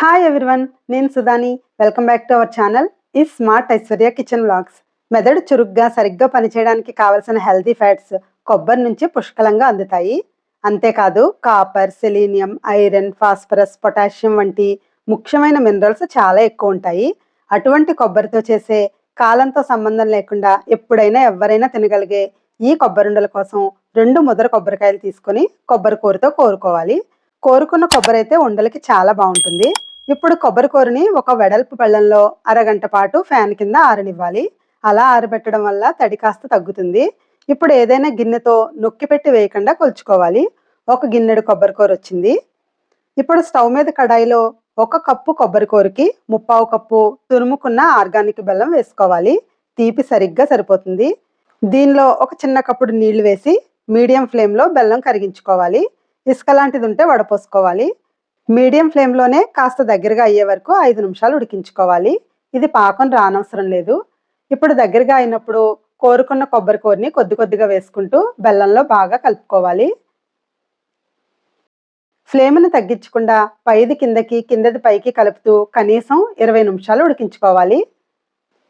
Hi everyone నేను సుధాని. Welcome back to our channel ఈ smart Aishwarya kitchen vlogs మెదడు చురుగ్గా సరిగ్గా పనిచేయడానికి కావలసిన హెల్తీ ఫ్యాట్స్ కొబ్బరి నుంచి పుష్కలంగా అందుతాయి. అంతేకాదు copper selenium iron phosphorus potassium వంటి ముఖ్యమైన మినరల్స్ చాలా ఎక్కువ ఉంటాయి. అటువంటి కొబ్బరితో చేసే కాలంతో సంబంధం లేకుండా ఎప్పుడైనా ఎవరైనా తినగలిగే ఈ కొబ్బరుండల కోసం రెండు ముదర కొబ్బరికాయలు తీసుకొని కొబ్బరి కూరతో కోరుకోవాలి. కోరుకున్న కొబ్బరి అయితే ఉండలకి చాలా బాగుంటుంది. ఇప్పుడు కొబ్బరికూరని ఒక వెడల్పు బెల్లంలో అరగంట పాటు ఫ్యాన్ కింద ఆరనివ్వాలి. అలా ఆరబెట్టడం వల్ల తడి కాస్త తగ్గుతుంది. ఇప్పుడు ఏదైనా గిన్నెతో నొక్కి పెట్టి వేయకుండా కొలుచుకోవాలి. ఒక గిన్నెడు కొబ్బరికూర వచ్చింది. ఇప్పుడు స్టవ్ మీద కడాయిలో ఒక కప్పు కొబ్బరికూరకి ముప్పావు కప్పు తురుముకున్న ఆర్గానిక్ బెల్లం వేసుకోవాలి. తీపి సరిగ్గా సరిపోతుంది. దీనిలో ఒక చిన్న కప్పుడు నీళ్ళు వేసి మీడియం ఫ్లేమ్లో బెల్లం కరిగించుకోవాలి. ఇసుక లాంటిది ఉంటే వడపోసుకోవాలి. మీడియం ఫ్లేమ్లోనే కాస్త దగ్గరగా అయ్యే వరకు ఐదు నిమిషాలు ఉడికించుకోవాలి. ఇది పాకం రానవసరం లేదు. ఇప్పుడు దగ్గరగా అయినప్పుడు కోరుకున్న కొబ్బరి కూరని కొద్ది కొద్దిగా వేసుకుంటూ బెల్లంలో బాగా కలుపుకోవాలి. ఫ్లేమ్ను తగ్గించకుండా పైది కిందకి కిందది పైకి కలుపుతూ కనీసం ఇరవై నిమిషాలు ఉడికించుకోవాలి.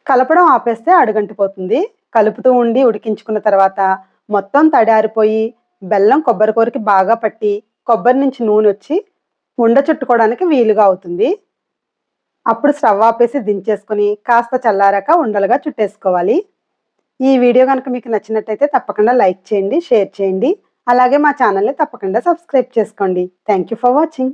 కలపడం ఆపేస్తే అడుగంటిపోతుంది కలుపుతూ ఉండి ఉడికించుకున్న తర్వాత మొత్తం తడారిపోయి బెల్లం కొబ్బరి కూరకి బాగా పట్టి కొబ్బరి నుంచి నూనె వచ్చి ఉండ చుట్టుకోవడానికి వీలుగా అవుతుంది. అప్పుడు స్టవ్ ఆపేసి దించేసుకొని కాస్త చల్లారాక ఉండలుగా చుట్టేసుకోవాలి. ఈ వీడియో కనుక మీకు నచ్చినట్టయితే తప్పకుండా లైక్ చేయండి షేర్ చేయండి. అలాగే మా ఛానల్ని తప్పకుండా సబ్స్క్రైబ్ చేసుకోండి. Thank you for watching.